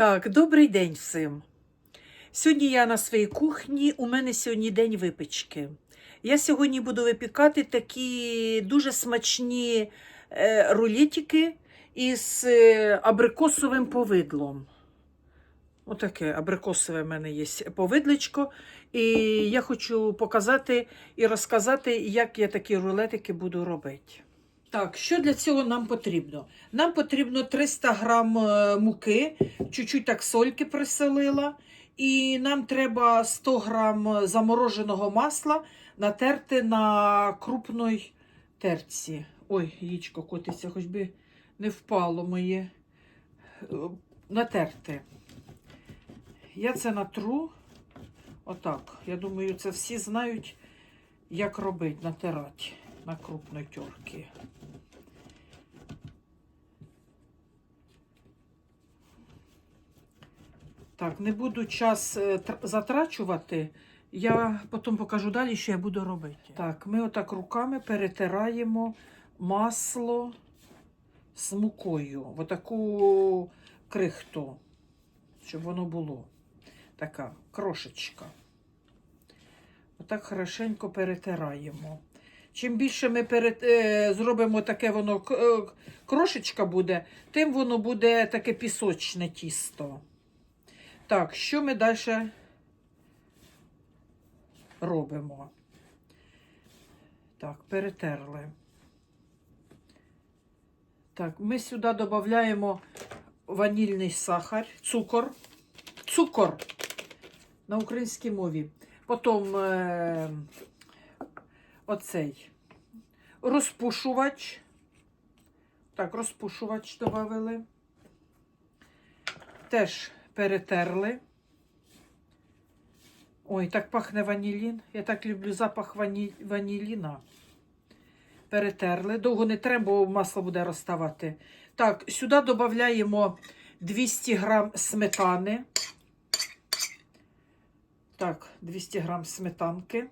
Так, добрий день всім. Сьогодні я на своїй кухні. У мене сьогодні день випічки. Я сьогодні буду випікати такі дуже смачні е, рулетики із е, абрикосовим повидлом. Отаке абрикосове в мене є повидличко. І я хочу показати і розказати, як я такі рулетики буду робити. Так, що для цього нам потрібно? Нам потрібно 300 грам е, муки, чуть-чуть так сольки присолила. І нам треба 100 грам замороженого масла натерти на крупної терці. Ой, яєчко котиться, хоч би не впало моє. Е, Натерти. Я це натру. Отак. Я думаю, це всі знають, як робити, натирати на крупної терки. Так, не буду час е, затрачувати. Я потім покажу далі, що я буду робити. Так, ми отак руками перетираємо масло з мукою. Отаку крихту, щоб воно було. Така крошечка. Отак хорошенько перетираємо. Чим більше ми перет... е, зробимо таке воно е, крошечка буде, тим воно буде таке пісочне тісто. Так, що ми далі робимо? Так, перетерли. Так, ми сюди додаємо ванільний сахар, цукор. Цукор на українській мові. Потім е, оцей розпушувач. Так, розпушувач додали. Теж перетерли. Ой, так пахне ванілін. Я так люблю запах вані... ваніліна. Перетерли. Довго не треба, бо масло буде розставати. Так, сюди додаємо 200 грам сметани. Так, 200 грам сметанки.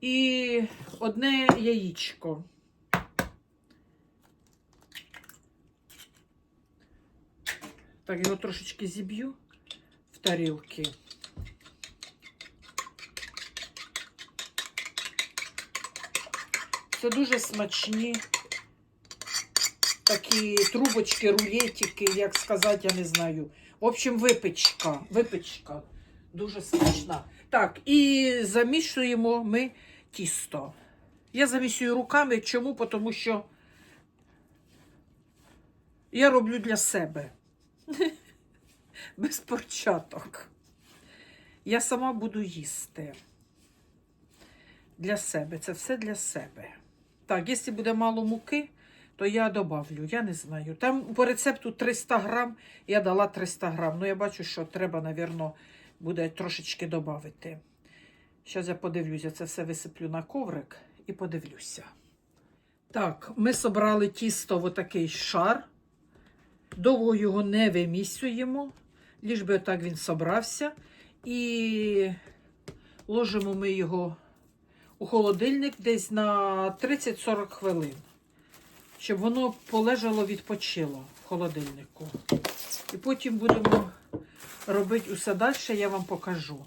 І одне яєчко. Так, його трошечки зіб'ю в тарілки. Це дуже смачні такі трубочки, рулетики, як сказати, я не знаю. В общем, випічка. Випічка. Дуже смачна. Так, і замішуємо ми тісто. Я замішую руками. Чому? Тому що я роблю для себе. Без порчаток. Я сама буду їсти. Для себе. Це все для себе. Так, якщо буде мало муки, то я добавлю. Я не знаю. Там по рецепту 300 грам, я дала 300 грам. Ну, я бачу, що треба, напевно, буде трошечки додати. Зараз я подивлюся, це все висиплю на коврик і подивлюся. Так, ми собрали тісто в отакий шар. Довго його не вимісюємо, ліж би отак він собрався. І ложимо ми його у холодильник десь на 30-40 хвилин, щоб воно полежало, відпочило в холодильнику. І потім будемо робити усе далі, я вам покажу.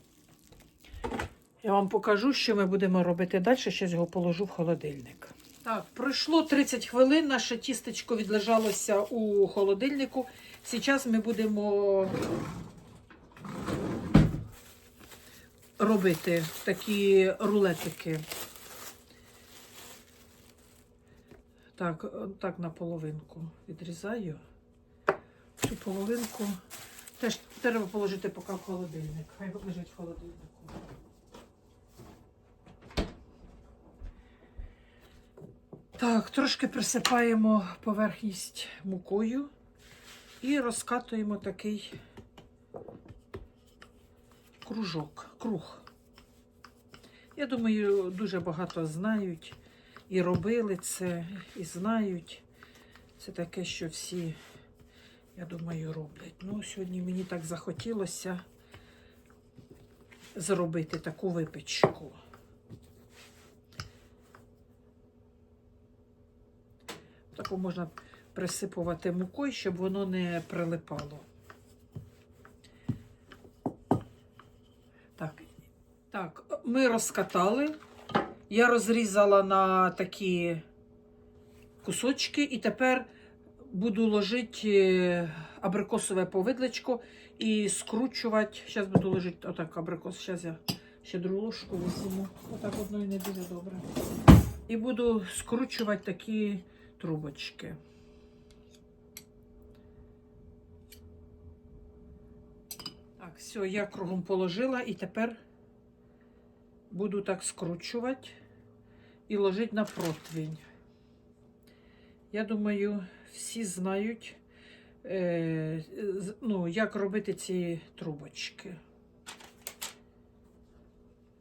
Я вам покажу, що ми будемо робити далі. Зараз його положу в холодильник. Так, пройшло 30 хвилин, наше тістечко відлежалося у холодильнику. Зараз ми будемо робити такі рулетики. Так, так на половинку відрізаю. Цю половинку теж треба положити поки в холодильник. Хай лежить в холодильнику. Так, трошки присипаємо поверхність мукою і розкатуємо такий кружок, круг. Я думаю, дуже багато знають і робили це, і знають. Це таке, що всі, я думаю, роблять. Ну, сьогодні мені так захотілося зробити таку випічку. Таку можна присипувати мукою, щоб воно не прилипало. Так, так, ми розкатали. Я розрізала на такі кусочки і тепер буду ложити абрикосове повидлечко і скручувати. Зараз буду ложити отак абрикос. Зараз я ще другу ложку візьму. Отак одної не дуже добре. І буду скручувати такі трубочки. Так, все, я кругом положила і тепер буду так скручувати і ложити на противень. Я думаю, всі знають, е, ну, як робити ці трубочки.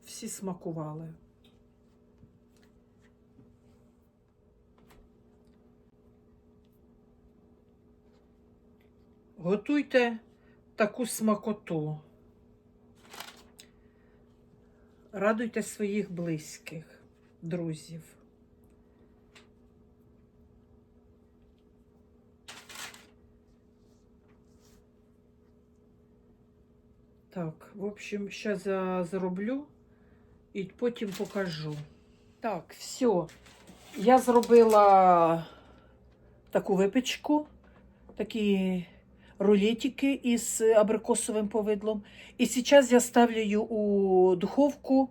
Всі смакували. Готуйте таку смакоту. Радуйте своїх близьких, друзів. Так, в общем, я зроблю і потім покажу. Так, все. Я зробила таку випічку, такі рулетики із абрикосовим повидлом. І зараз я ставлю у духовку.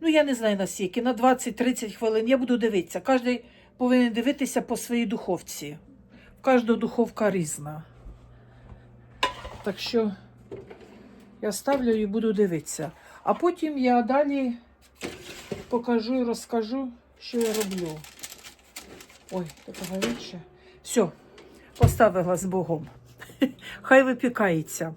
Ну, я не знаю на скільки, на 20-30 хвилин. Я буду дивитися. Кожен повинен дивитися по своїй духовці. В кожного духовка різна. Так що я ставлю і буду дивитися. А потім я далі покажу і розкажу, що я роблю. Ой, таке гаряче. Все, поставила з Богом. Хай випікається.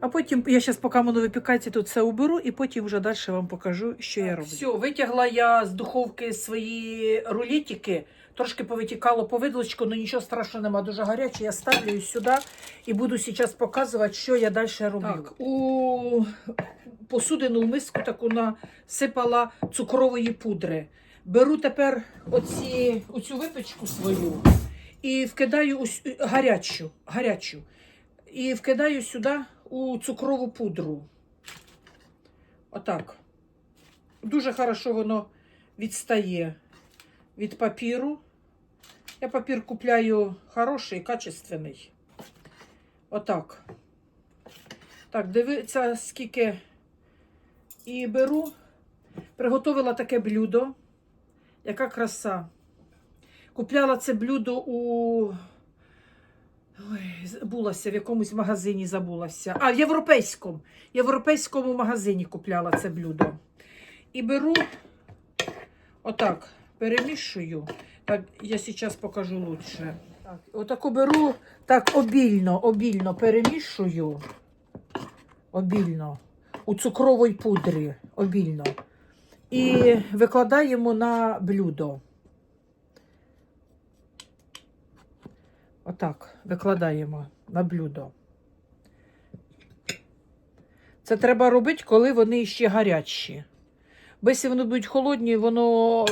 А потім, я зараз, поки воно випікається, тут все уберу, і потім вже далі вам покажу, що я роблю. Все, витягла я з духовки свої рулетики, трошки повитікало повидлочку, але нічого страшного нема, дуже гаряче. Я ставлю її сюди і буду зараз показувати, що я далі роблю. Так, у посудину в миску таку насипала цукрової пудри. Беру тепер оці, оцю випічку свою і вкидаю ось, гарячу, гарячу. І вкидаю сюди у цукрову пудру. Отак. Дуже хорошо воно відстає від папіру. Я папір купляю хороший, качественний. Отак. Так, дивіться, скільки і беру. Приготовила таке блюдо. Яка краса. Купляла це блюдо у. Ой, забулася, в якомусь магазині забулася. А, в європейському. В європейському магазині купляла це блюдо. І беру, отак, перемішую. Так, я зараз покажу лучше. Так, отаку беру, так обільно, обільно перемішую. Обільно. У цукровій пудрі. Обільно. І викладаємо на блюдо. Отак, викладаємо на блюдо. Це треба робити, коли вони ще гарячі. Бо якщо вони будуть холодні, воно,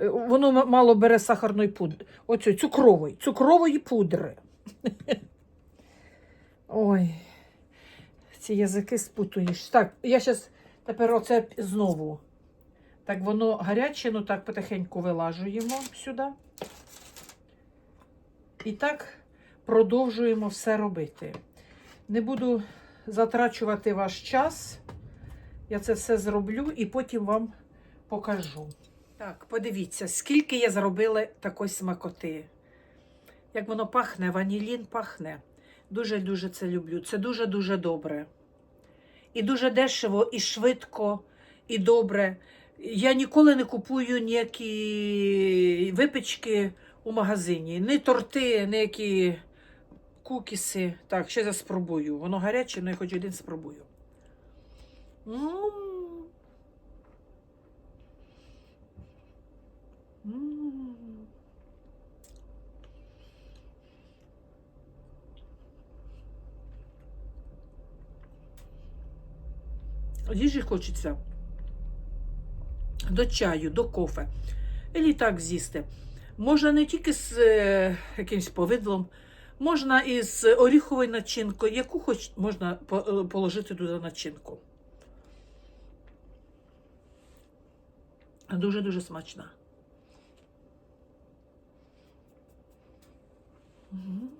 воно мало бере сахарної пудри. Оцю цукрової, цукрової пудри. Ой, ці язики спутуєш. Так, я зараз тепер оце знову. Так, воно гаряче, ну так потихеньку вилажуємо сюди. І так продовжуємо все робити. Не буду затрачувати ваш час. Я це все зроблю і потім вам покажу. Так, подивіться, скільки я зробила такої смакоти. Як воно пахне, ванілін пахне. Дуже-дуже це люблю. Це дуже-дуже добре. І дуже дешево, і швидко, і добре. Я ніколи не купую ніякі випічки у магазині. Ні торти, ніякі кукіси. Так, ще я спробую. Воно гаряче, але я хоч один спробую. М. М. Їжі хочеться до чаю, до кофе. І так з'їсти. Можна не тільки з е, якимось повидлом, можна і з оріховою начинкою, яку хоч можна е, положити туди начинку. Дуже-дуже смачна. Мгм.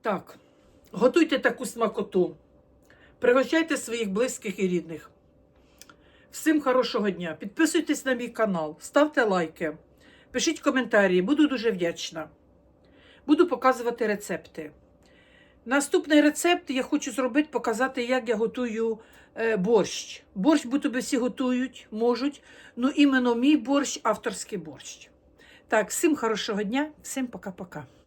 Так, готуйте таку смакоту. Пригощайте своїх близьких і рідних. Всім хорошого дня. Підписуйтесь на мій канал, ставте лайки, пишіть коментарі, буду дуже вдячна. Буду показувати рецепти. Наступний рецепт я хочу зробити, показати, як я готую е, борщ. Борщ будь-то всі готують, можуть. Ну, іменно мій борщ, авторський борщ. Так, всім хорошого дня, всім пока-пока.